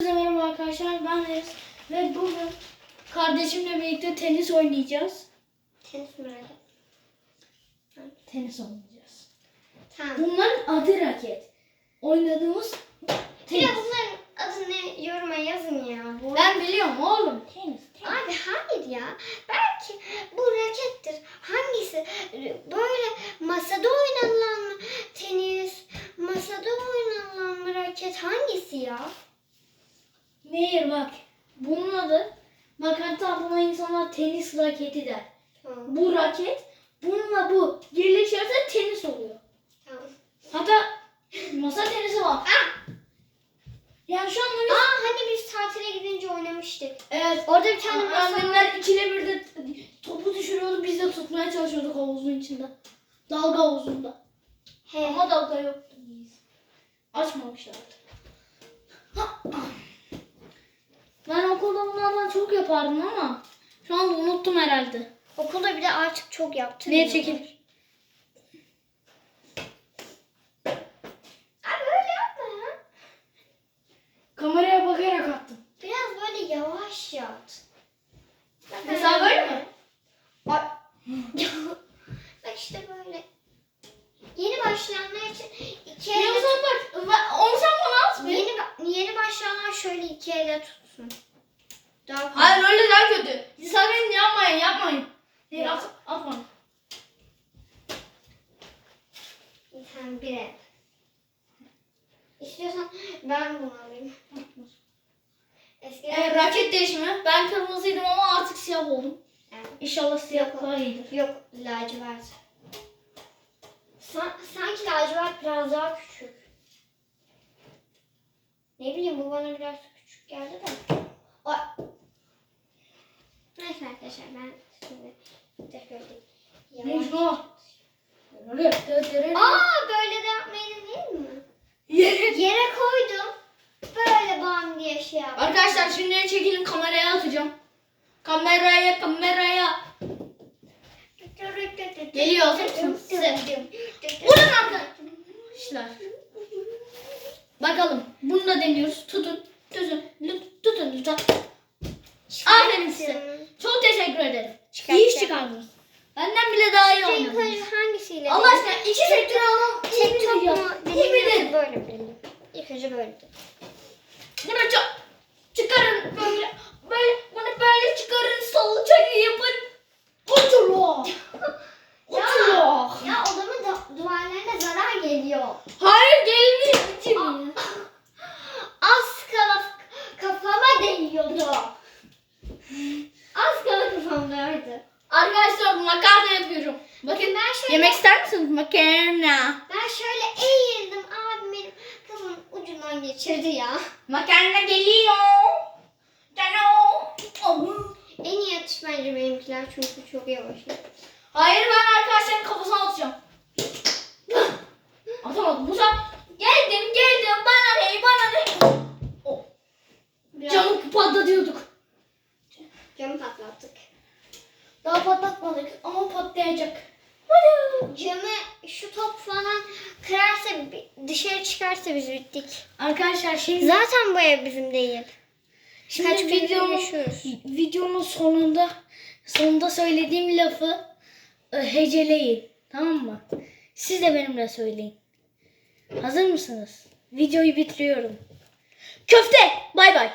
Herkese merhaba arkadaşlar ben Deniz ve bugün kardeşimle birlikte tenis oynayacağız. Tenis mi raket? Tenis oynayacağız. Tamam. Bunların adı raket. Oynadığımız tenis. bunların adını yoruma yazın ya. Bu... Ben biliyorum oğlum tenis. tenis. Abi hayır ya. Belki bu rakettir. Hangisi? Böyle masada oynanılan mı tenis? Masada oynanılan mı raket? Hangisi ya? Nehir bak bunun adı bak hatta buna insanlar tenis raketi der. Tamam. Bu raket bununla bu birleşirse tenis oluyor. Tamam. Hatta masa tenisi var. Ah! Yani şu anda biz Aa hani biz tatile gidince oynamıştık. Evet. Orada bir tane masa var. Annemler ikide bir de topu düşürüyordu. Biz de tutmaya çalışıyorduk havuzun içinde. Dalga havuzunda. He. Ama dalga yoktu. Açmamışlardı. Ben çok yapardım ama şu anda unuttum herhalde. Okulda bir de artık çok yaptı. Neye çekilir? Abi öyle yapma ya. Kameraya bakarak attım. Biraz böyle yavaş yat. Bak Mesela böyle mi? Ay. Bak işte böyle. Yeni başlayanlar için iki elle sen bak. Onu sen bana at yeni yeni başlayanlar şöyle iki elle tutsun. Daha. Hayır öyle daha kötü. Sakın yapmayın yapmayın. Hayır at, at bana. Sen bir el. İstiyorsan ben bunu alayım. Eskiden Evet, raket değişimi. Ben kırmızıydım ama artık siyah oldum. Evet. İnşallah siyah daha iyidir. Yok lacivert. Sa- sanki lacivert biraz daha küçük. Ne bileyim bu bana biraz küçük geldi de. Ay. Neyse arkadaşlar ben şimdi tekrar. Öyle. Aa böyle de yapmayı değil mi? Yere- Yere koydum. Böyle bam diye şey yaptım. Arkadaşlar şimdi çekilin kameraya atacağım. Kameraya kameraya. Geliyor? Size. Vurun arkadaşlar. Bakalım. Bunu da deniyoruz. Tutun. Tutun. Tutun lütfen. Aferin size. Teşekkür ederim. İyi iş çıkardınız. Benden bile daha iyi oynadınız. hangisiyle? Allah aşkına iki sektör alalım. Tek top bilir mu? ya. İyi gibi böyle. İlk önce böyle. Bunu çok çıkarın böyle böyle bunu böyle çıkarın salçayı yapın. Oturun. Oturun. Ya odamın da, duvarlarına zarar geliyor. Hayır gelmiyor içim. Makarna yapıyorum. Bakın ben şöyle, yemek ister misiniz makarna? ben şöyle eğildim. Abim benim kafamın ucundan geçirdi ya. Makarna geliyor. Geliyor. En iyi atış bence benimkiler çünkü çok yavaş. Hayır ben arkadaşların kafasına atacağım. Atamadım. Bu sefer geldim geldim bana ne bana ne. Oh. Camı patlatıyorduk. camı patlattık. Daha patlatmadık ama patlayacak. Camı şu top falan kırarsa dışarı çıkarsa biz bittik. Arkadaşlar şimdi Zaten bu ev bizim değil. şimdi Kaç videonun, videonun sonunda sonunda söylediğim lafı e, heceleyin. Tamam mı? Siz de benimle söyleyin. Hazır mısınız? Videoyu bitiriyorum. Köfte. Bay bay.